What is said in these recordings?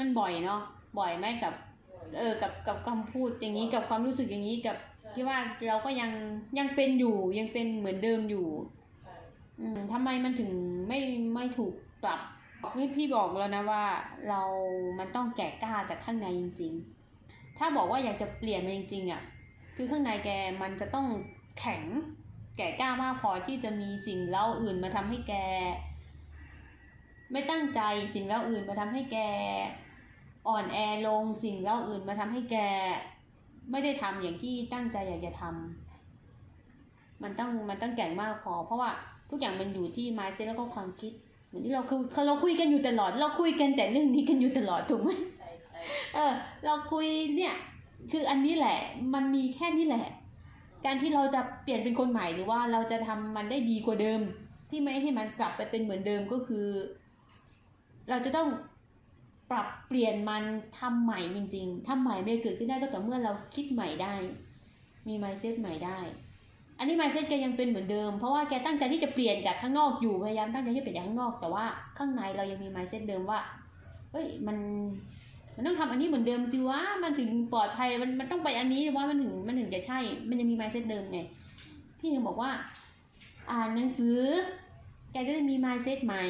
มันบ่อยเนาะบ่อยไหมกับ เออกับกับคำพูดอย่างนี้กับความรู้สึกอย่างนี้กับที่ว่าเราก็ยังยังเป็นอยู่ยังเป็นเหมือนเดิมอยู่ อืมทำไมมันถึงไม่ไม่ถูกปรับนี่พี่บอกแล้วนะว่าเรามันต้องแก่กล้าจากข้างในจริง ๆ ถ้าบอกว่าอยากจะเปลี่ยนมันจริงๆอะคือข้างในแกมันจะต้องแข็งแก่กล้ามากพอที่จะมีสิ่งเล่าอื่นมาทำให้แก ไม่ตั้งใจสิ่งเล่าอื่นมาทำให้แก อ่อนแอลงสิ่งเล่าอื่นมาทำให้แก ไม่ได้ทำอย่างที่ตั้งใจอยากจะทำมันต้องมันต้องแก่งมากพอ เพราะว่าทุกอย่างมันอยู่ที่ mindset แล้วก็ความคิด เหมือนที่เราคือเราคุยกันอยู่ตลอด เราคุยกันแต่เรื่องนี้กันอยู่ตลอดถูกไหมใช่ใช่เออ เราคุยเนี่ย คืออันนี้แหละ มันมีแค่นี้แหละ การที่เราจะเปลี่ยนเป็นคนใหม่หรือว่าเราจะทำมันได้ดีกว่าเดิม ที่ไม่ให้มันกลับไปเป็นเหมือนเดิมก็คือ เราจะต้อง ปรับเปลี่ยนมันทำใหม่จริง ๆทำใหม่ไม่เกิดขึ้นได้ก็ต่เมื่อเราคิดใหม่ได้ มี mindset ใหม่ได้ อันนี้ mindset แกยังเป็นเหมือนเดิม เพราะว่าแกตั้งใจที่จะเปลี่ยนจากข้างนอกอยู่พยายามตั้งใจที่จะเปลี่ยนจากข้างนอกแต่ว่าข้างในเรายังมี mindset เดิมว่าเฮ้ยมันมันต้องทำอันนี้เหมือนเดิมสิวะมันถึงปลอดภัยมันมันต้องไปอันนี้ว่ามันถึงมันถึงจะใช่ มันยังมี mindset เดิมไงพี่ยังบอกว่า อ่านหนังสือแกจะมี mindset ใหม่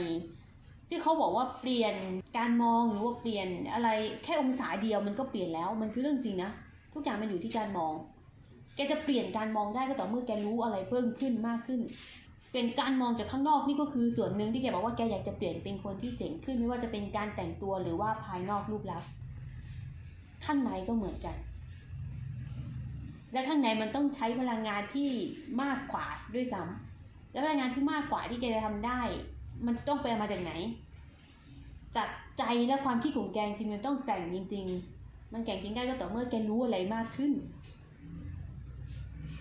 ที่เขาบอกว่าเปลี่ยนการมองหรือว่าเปลี่ยนอะไรแค่องศาเดียวมันก็เปลี่ยนแล้วมันคือเรื่องจริงนะทุกอย่างมันอยู่ที่การมอง แกจะเปลี่ยนการมองได้ก็ต่อเมื่อแกรู้อะไรเพิ่มขึ้นมากขึ้น เปลี่ยนการมองจากข้างนอกนี่ก็คือส่วนหนึ่งที่แกบอกว่าแกอยากจะเปลี่ยนเป็นคนที่เจ๋งขึ้น ไม่ว่าจะเป็นการแต่งตัวหรือว่าภายนอกรูปลักษณ์ข้างในก็เหมือนกัน และข้างในมันต้องใช้พลังงานที่มากกว่าด้วยซ้ำและพลังงานที่มากกว่าที่แกจะทำได้ มันต้องไปมาจากไหน จากใจและความคิดของแกจริงๆมันต้องแต่งจริง ๆ มันแก่งจริงได้ก็ต่อเมื่อแกรู้อะไรมากขึ้น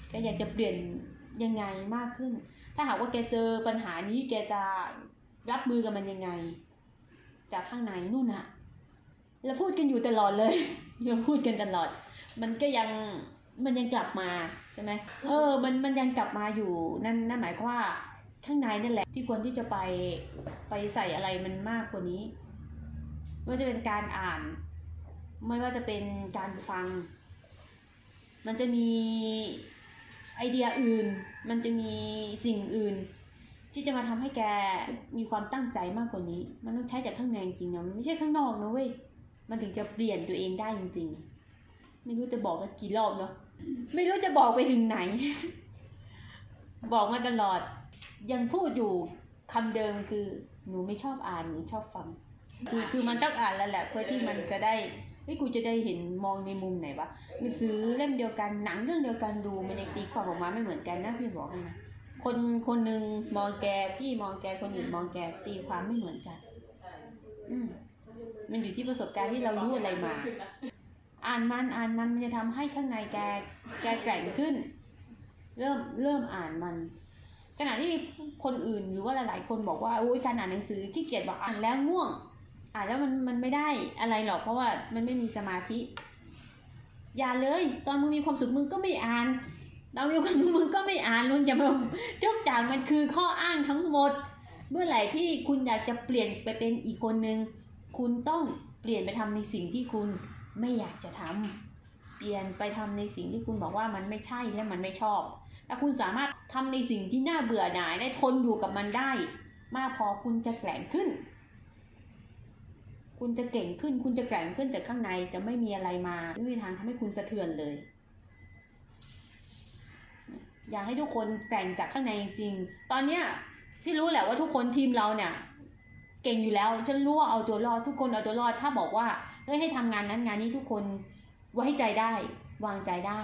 แกอยากจะเปลี่ยนยังไงมากขึ้น ถ้าหากว่าแกเจอปัญหานี้แกจะรับมือกับมันยังไง จากข้างในนู่นน่ะเราพูดกันอยู่ตลอดเลยเราพูดกันตลอด มันก็ยังมันยังกลับมาใช่ไหมเออ มันมันยังกลับมาอยู่นั่นนั่นหมายความว่า ข้างในนั่นแหละ ที่ควรที่จะไปไปใส่อะไรมันมากกว่านี้ไม่ว่าจะเป็นการอ่าน ไม่ว่าจะเป็นการฟัง มันจะมีไอเดียอื่น มันจะมีสิ่งอื่น ที่จะมาทำให้แกมีความตั้งใจมากกว่านี้ มันต้องใช้จากข้างในจริงนะมันไม่ใช่ข้างนอกนะเว้ยมันถึงจะเปลี่ยนตัวเองได้จริง ๆ ไม่รู้จะบอกกันกี่รอบเนาะไม่รู้จะบอกไปถึงไหน บอกมาตลอด ยังพูดอยู่คำเดิมคือหนูไม่ชอบอ่านหนูชอบฟัง คือคือมันต้องอ่านแล้วแหละเพื่อที่มันจะได้เฮ้กูจะได้เห็นมองในมุมไหนวะหนังสือเล่มเดียวกันหนังเรื่องเดียวกันดูมันยังตีความออกมาไม่เหมือนกันนะพี่บอกให้นะคนคนหนึ่งมองแกพี่มองแกคนอื่นมองแกตีความไม่เหมือนกัน อืมมันอยู่ที่ประสบการณ์ที่เรารู้อะไรมา อ่านมันอ่านมันมันจะทำให้ข้างในแก แกแกร่งขึ้น เริ่มเริ่มอ่านมัน ขณะที่คนอื่นหรือว่าหลาย ๆ คนบอกว่าโอ้ยการอ่านหนังสือขี้เกียจบอกอ่านแล้วง่วงอ่านแล้วมันมันไม่ได้อะไรหรอกเพราะว่ามันไม่มีสมาธิ อย่าเลย ตอนมึงมีความสุขมึงก็ไม่อ่านตอนมีความสุขมึงก็ไม่อ่านมึงจะมาทุกอย่างมันคือข้ออ้างทั้งหมด เมื่อไหร่ที่คุณอยากจะเปลี่ยนไปเป็นอีกคนนึงคุณต้องเปลี่ยนไปทำในสิ่งที่คุณไม่อยากจะทำเปลี่ยนไปทำในสิ่งที่คุณบอกว่ามันไม่ใช่และมันไม่ชอบถ้าคุณสามารถ ทำในสิ่งที่น่าเบื่อหน่ายได้ทนอยู่กับมันได้ มากพอคุณจะแกร่งขึ้น คุณจะเก่งขึ้น คุณจะแกร่งขึ้นจากข้างในจะไม่มีอะไรมาไม่มีทางทำให้คุณสะเทือนเลย อยากให้ทุกคนแกร่งจากข้างในจริง ตอนเนี้ยที่รู้แหละว่าทุกคนทีมเราเนี่ย เก่งอยู่แล้วฉันรู้ว่าเอาตัวรอดทุกคนเอาตัวรอดถ้าบอกว่าเฮ้ยให้ทำงานนั้นงานนี้ทุกคนไว้ใจได้ วางใจได้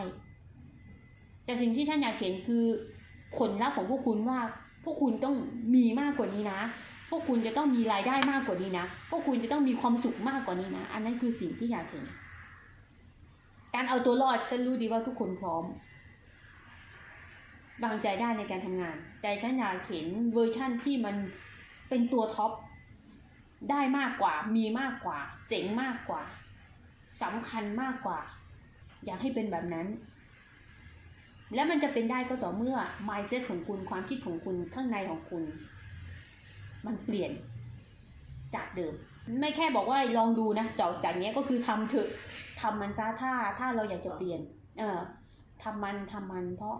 แต่สิ่งที่ฉันอยากเห็นคือ ผลลัพธ์ของพวกคุณว่า พวกคุณต้องมีมากกว่านี้นะ พวกคุณจะต้องมีรายได้มากกว่านี้นะ พวกคุณจะต้องมีความสุขมากกว่านี้นะ อันนั้นคือสิ่งที่อยากเห็น การเอาตัวรอดฉันรู้ดีว่าทุกคนพร้อมวางใจได้ในการทำงานแต่ฉันอยากเห็นเวอร์ชั่นที่มันเป็นตัวท็อปได้มากกว่า มีมากกว่า เจ๋งมากกว่าสำคัญมากกว่า อยากให้เป็นแบบนั้น และมันจะเป็นได้ก็ต่อเมื่อ mindset ของคุณความคิดของคุณข้างในของคุณ มันเปลี่ยนจากเดิม ไม่แค่บอกว่าลองดูนะจากจากเนี้ยก็คือทำเถอะทำมันซะถ้าถ้าเราอยากจะเปลี่ยน เออทำมันทำมัน เพราะ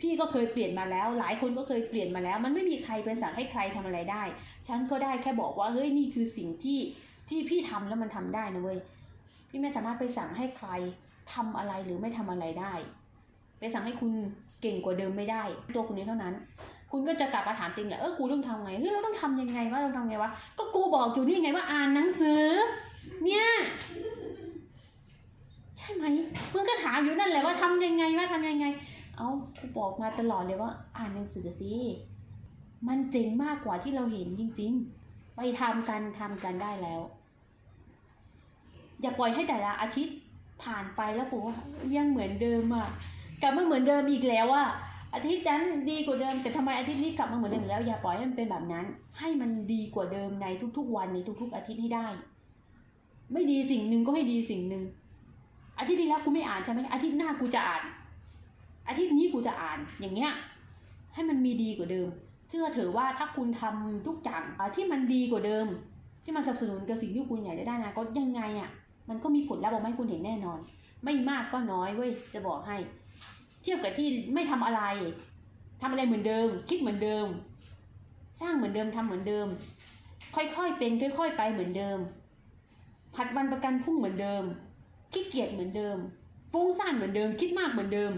พี่ก็เคยเปลี่ยนมาแล้ว หลายคนก็เคยเปลี่ยนมาแล้ว มันไม่มีใครไปสั่งให้ใครทำอะไรได้ ฉันก็ได้แค่บอกว่าเฮ้ยนี่คือสิ่งที่ที่พี่ทำแล้วมันทำได้นะเว้ยพี่ไม่สามารถไปสั่งให้ใครทำอะไรหรือไม่ทำอะไรได้ ไปสั่งให้คุณเก่งกว่าเดิมไม่ได้ ตัวคุณนี้เท่านั้น คุณก็จะกลับมาถามตัวเองแหละเออกูต้องทำไงเฮ้ยเราต้องทำยังไงวะเราทำไงวะก็กูบอกอยู่นี่ไงว่าอ่านหนังสือ เนี่ยใช่ไหมมึงก็ถามอยู่นั่นแหละว่าทำยังไงว่าทำยังไง เอากูบอกมาตลอดเลยว่าอ่านหนังสือสิมันเจ๋งมากกว่าที่เราเห็นจริง ๆ ไปทำกันทำกันได้แล้ว อย่าปล่อยให้แต่ละอาทิตย์ผ่านไปแล้วปูว่ายังเหมือนเดิมอะ กลับมาเหมือนเดิมอีกแล้วอะอาทิตย์นั้นดีกว่าเดิมแต่ทำไมอาทิตย์นี้กลับมาเหมือนเดิมแล้วอย่าปล่อยให้มันเป็นแบบนั้น ให้มันดีกว่าเดิมในทุกๆ วันในทุก ๆ อาทิตย์ให้ได้ ไม่ดีสิ่งหนึ่งก็ให้ดีสิ่งหนึ่งอาทิตย์ที่แล้วกูไม่อ่านใช่ไหมอาทิตย์หน้ากูจะอ่าน อาทิตย์นี้กูจะอ่านอย่างเงี้ยให้มันมีดีกว่าเดิม เชื่อเถอะว่าถ้าคุณทำทุกอย่างที่มันดีกว่าเดิม ที่มันสนับสนุนกับสิ่งที่คุณอยากจะได้นะก็ยังไงอะมันก็มีผลลัพธ์ออกมาให้คุณเห็นแน่นอน ไม่มากก็น้อยเว้ยจะบอกให้ เทียบกับที่ไม่ทำอะไรทำอะไรเหมือนเดิม คิดเหมือนเดิม สร้างเหมือนเดิมทำเหมือนเดิม ค่อยๆเป็น ค่อย ๆ ไปเหมือนเดิม ผัดวันประกันพรุ่งเหมือนเดิมขี้เกียจเหมือนเดิมฟุ้งซ่านเหมือนเดิม คิดมากเหมือนเดิม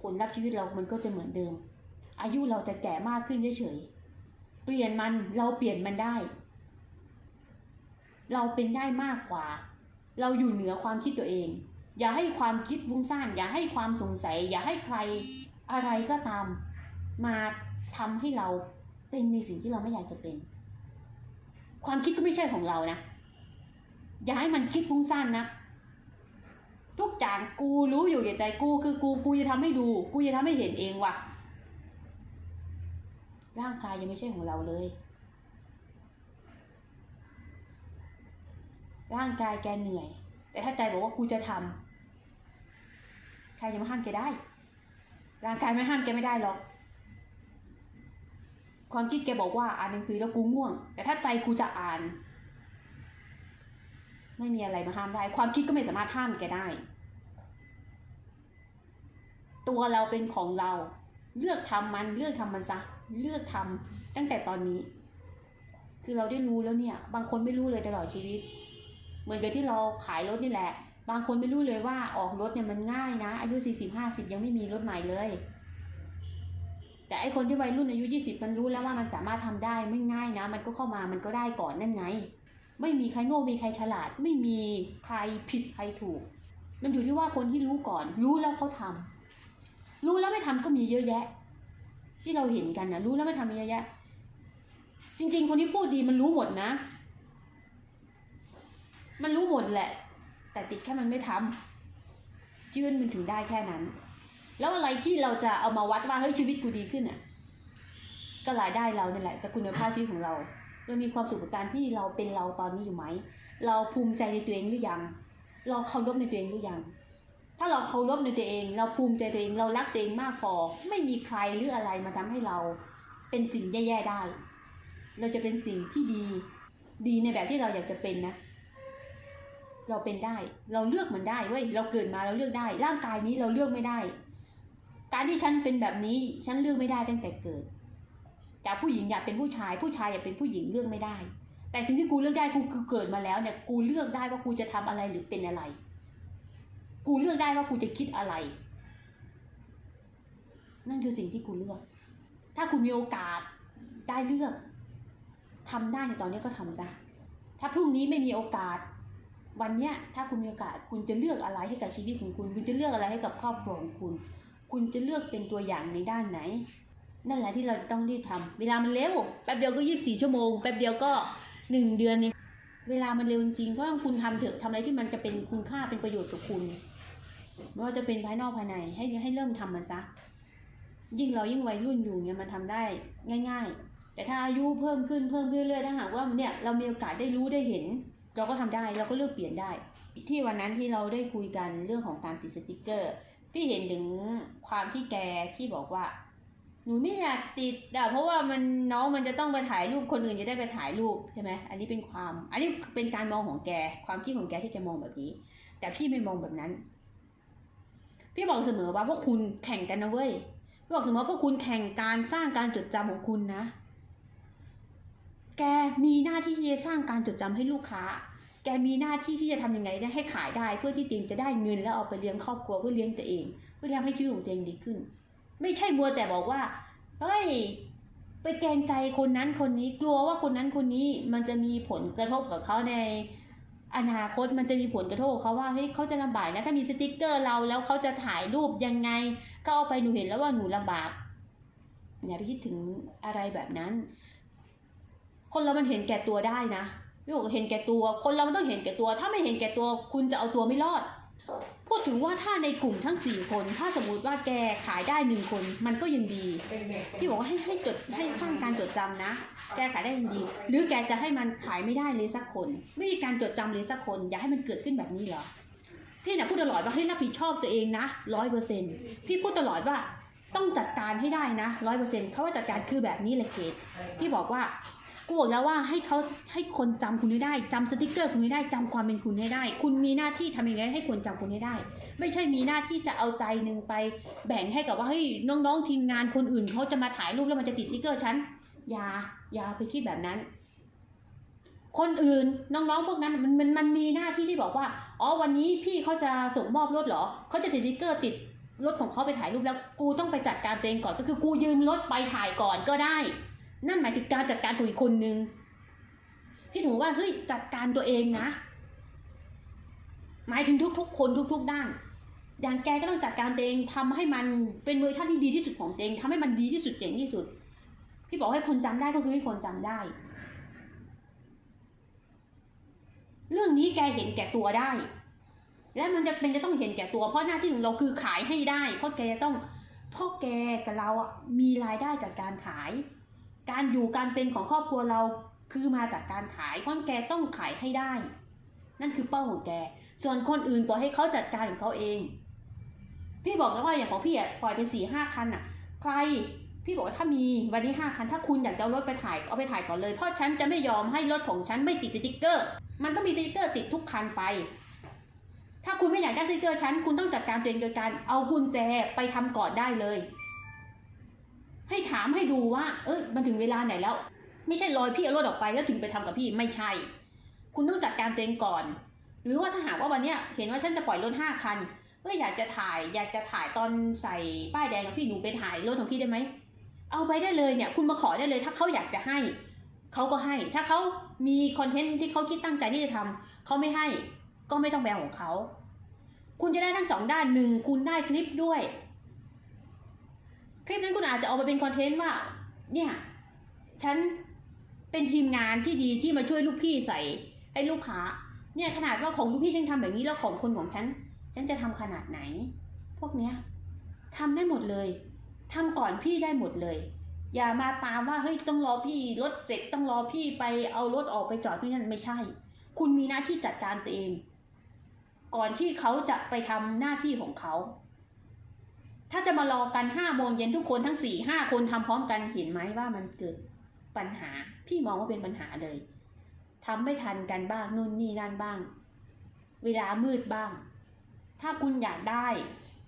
ผลลัพธ์ชีวิตเรามันก็จะเหมือนเดิม อายุเราจะแก่มากขึ้นเฉยๆเปลี่ยนมันเราเปลี่ยนมันได้ เราเป็นได้มากกว่า เราอยู่เหนือความคิดตัวเอง อย่าให้ความคิดฟุ้งซ่านอย่าให้ความสงสัย อย่าให้ใครอะไรก็ตามมาทำให้เราเป็นในสิ่งที่เราไม่อยากจะเป็น ความคิดก็ไม่ใช่ของเรานะ อย่าให้มันคิดฟุ้งซ่านนะ ทุกอย่างกูรู้อยู่ในใจกูคือกูกูจะทำให้ดู กูจะทำให้เห็นเองว่ะ ร่างกายยังไม่ใช่ของเราเลย ร่างกายแกเหนื่อย แต่ถ้าใจบอกว่ากูจะทำ ใครจะมาห้ามแกได้ ร่างกายไม่ห้ามแกไม่ได้หรอก ความคิดแกบอกว่าอ่านหนังสือแล้วกูง่วง แต่ถ้าใจกูจะอ่าน ไม่มีอะไรมาห้ามได้ ความคิดก็ไม่สามารถห้ามแกได้ ตัวเราเป็นของเรา เลือกทำมัน เลือกทำมันซะ เลือกทำตั้งแต่ตอนนี้ คือเราได้รู้แล้วเนี่ย บางคนไม่รู้เลยตลอดชีวิต เหมือนกับที่เราขายรถนี่แหละ บางคนไม่รู้เลยว่าออกรถเนี่ยมันง่ายนะ อายุสี่สิบห้าสิบยังไม่มีรถใหม่เลย แต่ไอคนที่วัยรุ่นอายุยี่สิบมันรู้แล้วว่ามันสามารถทำได้ไม่ง่ายนะ มันก็เข้ามามันก็ได้ก่อนนั่นไง ไม่มีใครโง่มีใครฉลาด ไม่มีใครผิดใครถูก มันอยู่ที่ว่าคนที่รู้ก่อน รู้แล้วเขาทำรู้แล้วไม่ทำก็มีเยอะแยะ ที่เราเห็นกันนะรู้แล้วไม่ทำมีเยอะแยะ จริง ๆ คนที่พูดดีมันรู้หมดนะ มันรู้หมดแหละ แต่ติดแค่มันไม่ทำชีวิตมันถึงได้แค่นั้น แล้วอะไรที่เราจะเอามาวัดว่าเฮ้ยชีวิตกูดีขึ้นอะ ก็รายได้เราเนี่ยแหละแต่คุณภาพชีวิตของเราเรามีความสุขกับการที่เราเป็นเราตอนนี้อยู่ไหม เราภูมิใจในตัวเองหรือยัง เราเคารพในตัวเองหรือยัง ถ้าเราเคารพในตัวเอง เราภูมิใจตัวเองเรารักตัวเองมากพอไม่มีใครหรืออะไรมาทำให้เราเป็นสิ่งแย่ๆได้ เราจะเป็นสิ่งที่ดี ดีในแบบที่เราอยากจะเป็นนะ เราเป็นได้ เราเลือกมันได้เว้ยเราเกิดมาเราเลือกได้ ร่างกายนี้เราเลือกไม่ได้ การที่ฉันเป็นแบบนี้ฉันเลือกไม่ได้ตั้งแต่เกิด จากผู้หญิงอยากเป็นผู้ชาย ผู้ชายอยากเป็นผู้หญิงเลือกไม่ได้ แต่สิ่งที่กูเลือกได้กูคือเกิดมาแล้วเนี่ยกูเลือกได้ว่ากูจะทำอะไรหรือเป็นอะไร กูเลือกได้ว่ากูจะคิดอะไร นั่นคือสิ่งที่กูเลือก ถ้าคุณมีโอกาสได้เลือกทำได้ในตอนนี้ก็ทำซะถ้าพรุ่งนี้ไม่มีโอกาส วันเนี้ยถ้าคุณมีโอกาสคุณจะเลือกอะไรให้กับชีวิตของคุณ คุณจะเลือกอะไรให้กับครอบครัวของคุณ คุณจะเลือกเป็นตัวอย่างในด้านไหน นั่นแหละที่เราจะต้องรีบทำเวลามันเร็วแป๊บเดียวก็ยี่สิบสี่ชั่วโมงแป๊บเดียวก็หนึ่งเดือนเองเวลามันเร็วจริงๆเพราะว่าคุณทำเถอะทำอะไรที่มันจะเป็นคุณค่าเป็นประโยชน์กับคุณไม่ว่าจะเป็นภายนอกภายในให้ให้เริ่มทำมันซะยิ่งเรายิ่งวัยรุ่นอยู่เนี่ยมันทำได้ง่าย ๆ แต่ถ้าอายุเพิ่มขึ้นเพิ่มขึ้นเรื่อยๆถ้าหากว่าเนี่ยเรามีโอกาสได้รู้ได้เห็น เราก็ทำได้เราก็เลือกเปลี่ยนได้ ที่วันนั้นที่เราได้คุยกันเรื่องของการติดสติกเกอร์ พี่เห็นถึงความที่แกที่บอกว่า หนูไม่อยากติดอะเพราะว่ามันน้องมันจะต้องไปถ่ายรูปคนอื่นจะได้ไปถ่ายรูปใช่ไหมอันนี้เป็นความ อันนี้เป็นการมองของแก ความคิดของแกที่แกมองแบบนี้ แต่พี่ไม่มองแบบนั้น พี่บอกเสมอว่าพวกคุณแข่งกันนะเว้ยพี่บอกเสมอว่าพวกคุณแข่งการสร้างการจดจำของคุณนะ แกมีหน้าที่ที่จะสร้างการจดจำให้ลูกค้า แกมีหน้าที่ที่จะทำยังไงได้ให้ขายได้ เพื่อที่ตัวเองจะได้เงินแล้วเอาไปเลี้ยงครอบครัวเพื่อเลี้ยงตัวเอง เพื่อทำให้ชีวิตของตัวเองดีขึ้น ไม่ใช่บัวแต่บอกว่าเฮ้ยไปแกงใจคนนั้นคนนี้กลัวว่าคนนั้นคนนี้มันจะมีผลกระทบกับเขาในอนาคตมันจะมีผลกระทบกับเขาว่าเฮ้ยเขาจะลำบากนะถ้ามีสติกเกอร์เราแล้วเขาจะถ่ายรูปยังไงก็เอาไปหนูเห็นแล้วว่าหนูลำบากอย่าไปคิดถึงอะไรแบบนั้น คนเรามันเห็นแก่ตัวได้นะพี่บอกเห็นแก่ตัว คนเรามันต้องเห็นแก่ตัว ถ้าไม่เห็นแก่ตัว คุณจะเอาตัวไม่รอด พูดถึงว่าถ้าในกลุ่มทั้งสี่คน ถ้าสมมติว่าแกขายได้หนึ่งคน มันก็ยังดีที่บอกว่าให้ให้จดให้สร้างการจดจำนะ แกขายได้ยังดี หรือแกจะให้มันขายไม่ได้เลยสักคน ไม่มีการจดจำเลยสักคน อย่าให้มันเกิดขึ้นแบบนี้เหรอพี่เนี่ยพูดตลอดว่าให้รับผิดชอบตัวเองนะร้อยเปอร์เซ็นพี่พูดตลอดว่าต้องจัดการให้ได้นะร้อยเปอร์เซ็นเขาว่าจัดการคือแบบนี้เลยเกดพี่บอกว่า กูบอกแล้วว่าให้เขาให้คนจำคุณให้ได้จำสติกเกอร์คุณให้ได้จำความเป็นคุณให้ได้ คุณมีหน้าที่ทำยังไงให้คนจำคุณให้ได้ ไม่ใช่มีหน้าที่จะเอาใจหนึ่งไปแบ่งให้กับว่าเฮ้ยน้องๆทีมงานคนอื่นเขาจะมาถ่ายรูปแล้วมันจะติดสติกเกอร์ฉันอย่าอย่าไปคิดแบบนั้น คนอื่นน้องๆพวกนั้นมันมันมันมีหน้าที่ที่บอกว่าอ๋อวันนี้พี่เขาจะส่งมอบรถเหรอเขาจะติดสติกเกอร์ติดรถของเขาไปถ่ายรูปแล้วกูต้องไปจัดการตัวเองก่อนก็คือกูยืมรถไปถ่ายก่อนก็ได้ นั่นหมายถึงการจัดการตัวอีกคนนึงพี่ถือว่าเฮ้ยจัดการตัวเองนะ หมายถึงทุกๆ คนทุก ๆ ด้าน อย่างแกก็ต้องจัดการตัวเองทำให้มันเป็นเวอร์ชันที่ดีที่สุดของตัวเองทำให้มันดีที่สุดเจ๋งที่สุด พี่บอกให้คนจำได้ก็คือให้คนจำได้ เรื่องนี้แกเห็นแก่ตัวได้ และมันจะเป็นจะต้องเห็นแก่ตัว เพราะหน้าที่ของเราคือขายให้ได้ เพราะแกจะต้องเพราะแกกับเราอะมีรายได้จากการขาย การอยู่การเป็นของครอบครัวเราคือมาจากการขายเพราะแกต้องขายให้ได้ นั่นคือเป้าของแก ส่วนคนอื่นปล่อยให้เขาจัดการของเขาเอง พี่บอกแล้วว่าอย่างของพี่อะปล่อยไปสี่ห้าคันอะ ใครพี่บอกว่าถ้ามีวันนี้ห้าคันถ้าคุณอยากจะรถไปถ่ายเอาไปถ่ายก่อนเลยเพราะฉันจะไม่ยอมให้รถของฉันไม่ติดสติกเกอร์ มันต้องมีสติกเกอร์ติดทุกคันไป ถ้าคุณไม่อยากได้สติกเกอร์ฉันคุณต้องจัดการตัวเองโดยการเอากุญแจไปทำก่อนได้เลย ให้ถามให้ดูว่า เอ้ยมันถึงเวลาไหนแล้ว ไม่ใช่ลอยพี่เอารถออกไปแล้วถึงไปทำกับพี่ไม่ใช่ คุณต้องจัดการตัวเองก่อน หรือว่าถ้าหากว่าวันเนี้ยเห็นว่าฉันจะปล่อยรถห้าคันเอ้ยอยากจะถ่ายอยากจะถ่ายตอนใส่ป้ายแดงกับพี่หนูไปถ่ายรถของพี่ได้ไหมเอาไปได้เลยเนี่ยคุณมาขอได้เลยถ้าเขาอยากจะให้เขาก็ให้ ถ้าเขามีคอนเทนต์ที่เขาคิดตั้งใจที่จะทำเขาไม่ให้ ก็ไม่ต้องแบงของเขา คุณจะได้ทั้งสองด้านหนึ่งคุณได้คลิปด้วย ลิปนั้นคุณอาจจะเอามาเป็นคอนเทนต์ว่า เนี่ย ฉันเป็นทีมงานที่ดีที่มาช่วยลูกพี่ใส่ให้ลูกค้า เนี่ยขนาดว่าของลูกพี่ฉันทำแบบนี้แล้วของคนของฉัน ฉันจะทำขนาดไหน พวกเนี้ยทำได้หมดเลยทำก่อนพี่ได้หมดเลย อย่ามาตามว่าเฮ้ยต้องรอพี่รถเสร็จต้องรอพี่ไปเอารถออกไปจอดที่นั่นไม่ใช่ คุณมีหน้าที่จัดการตัวเอง ก่อนที่เขาจะไปทำหน้าที่ของเขา ถ้าจะมารอกันห้าโมงเย็นทุกคนทั้งสี่ห้าคนทำพร้อมกันเห็นไหมว่ามันเกิดปัญหา พี่มองว่าเป็นปัญหาเลยทำไม่ทันกันบ้างนู่นนี่นั่นบ้าง เวลามืดบ้าง ถ้าคุณอยากได้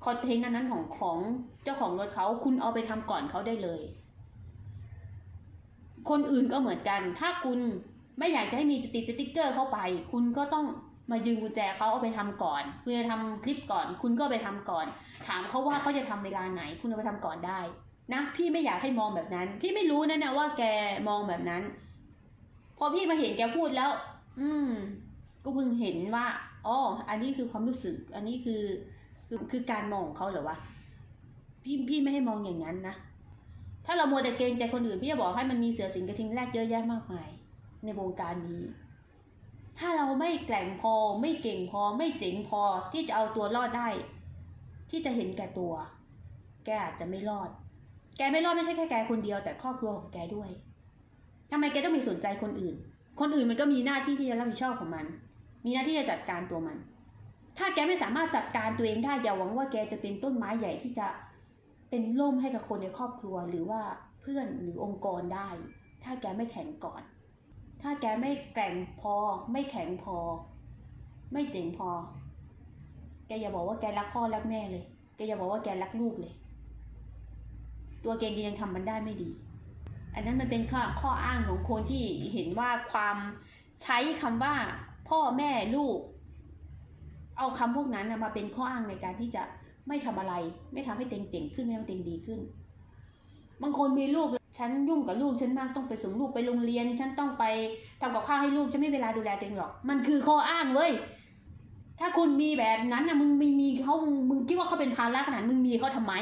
คอนเทนต์นั้นของของเจ้าของรถเขาคุณเอาไปทำก่อนเขาได้เลย คนอื่นก็เหมือนกัน ถ้าคุณไม่อยากจะให้มีติดสติ๊กเกอร์เข้าไป คุณก็ต้อง มายืมกุญแจเขาเอาไปทำก่อน คุณจะทำคลิปก่อน คุณก็ไปทำก่อน ถามเขาว่าเขาจะทำเวลาไหน คุณเอาไปทำก่อนได้นะพี่ไม่อยากให้มองแบบนั้น พี่ไม่รู้นะนะว่าแกมองแบบนั้น พอพี่มาเห็นแกพูดแล้ว อืมก็เพิ่งเห็นว่าอ๋ออันนี้คือความรู้สึก อันนี้คือคือคือการมองของเขาเหรอวะพี่พี่ไม่ให้มองอย่างนั้นนะถ้าเรามัวแต่เกรงใจคนอื่นพี่จะบอกให้มันมีเสือสิงกระทิงแรกเยอะแยะมากมายในวงการนี้ ถ้าเราไม่แกร่งพอไม่เก่งพอไม่เจ๋งพอที่จะเอาตัวรอดได้ ที่จะเห็นแก่ตัว แกอาจจะไม่รอด แกไม่รอดไม่ใช่แค่แกคนเดียวแต่ครอบครัวของแกด้วยทำไมแกต้องมีสนใจคนอื่น คนอื่นมันก็มีหน้าที่ที่จะรับผิดชอบของมัน มีหน้าที่จะจัดการตัวมัน ถ้าแกไม่สามารถจัดการตัวเองได้อย่าหวังว่าแกจะเป็นต้นไม้ใหญ่ที่จะเป็นร่มให้กับคนในครอบครัวหรือว่าเพื่อนหรือองค์กรได้ ถ้าแกไม่แข็งก่อน ถ้าแกไม่แกร่งพอ ไม่แข็งพอ ไม่เจ๋งพอ แกอย่าบอกว่าแกรักพ่อรักแม่เลย แกอย่าบอกว่าแกรักลูกเลย ตัวแกยังทำมันได้ไม่ดี อันนั้นมันเป็นข้อข้ออ้างของคนที่เห็นว่าความใช้คำว่าพ่อแม่ลูก เอาคำพวกนั้นมาเป็นข้ออ้างในการที่จะไม่ทำอะไร ไม่ทำให้เต็งเจ๋งขึ้นไม่ทำให้เต็งดีขึ้น บางคนมีลูก ฉันยุ่งกับลูกฉันมากต้องไปส่งลูกไปโรงเรียน ฉันต้องไปทำกับข้าวให้ลูกฉันไม่เวลาดูแลตัวเองหรอก มันคือข้ออ้างเว้ยถ้าคุณมีแบบนั้นนะมึงไม่มีเขามึงคิดว่าเขาเป็นภาระขนาดมึงมีเขาทำไม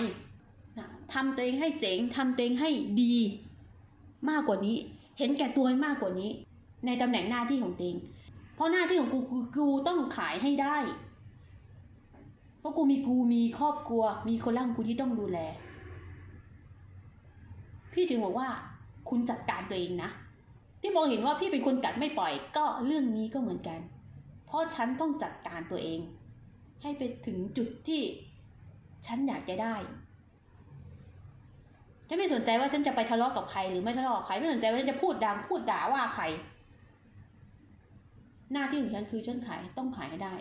นะทำตัวเองให้เจ๋งทำตัวเองให้ดี มากกว่านี้ เห็นแก่ตัวให้มากกว่านี้ ในตำแหน่งหน้าที่ของตัวเองเพราะหน้าที่ของกูคือกูต้องขายให้ได้ เพราะกูมีกูมีครอบครัว มีคนรักของกูที่ต้องดูแล พี่ถึงบอกว่าคุณจัดการตัวเองนะ ที่มองเห็นว่าพี่เป็นคนกัดไม่ปล่อย ก็เรื่องนี้ก็เหมือนกัน เพราะฉันต้องจัดการตัวเอง ให้ไปถึงจุดที่ฉันอยากจะได้ฉันไม่สนใจว่าฉันจะไปทะเลาะกับใครหรือไม่ทะเลาะกับใครไม่สนใจว่าฉันจะพูดดังพูดด่าว่าใคร หน้าที่ของฉันคือฉันขายต้องขายให้ได้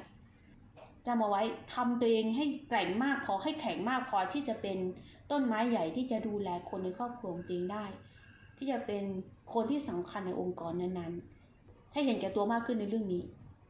จำเอาไว้ทำตัวเองให้แกร่งมากพอให้แข็งมากพอที่จะเป็น ต้นไม้ใหญ่ที่จะดูแลคนในครอบครัวของตัวเองได้ ที่จะเป็นคนที่สำคัญในองค์กรนั้นๆ ให้เห็นแก่ตัวมากขึ้นในเรื่องนี้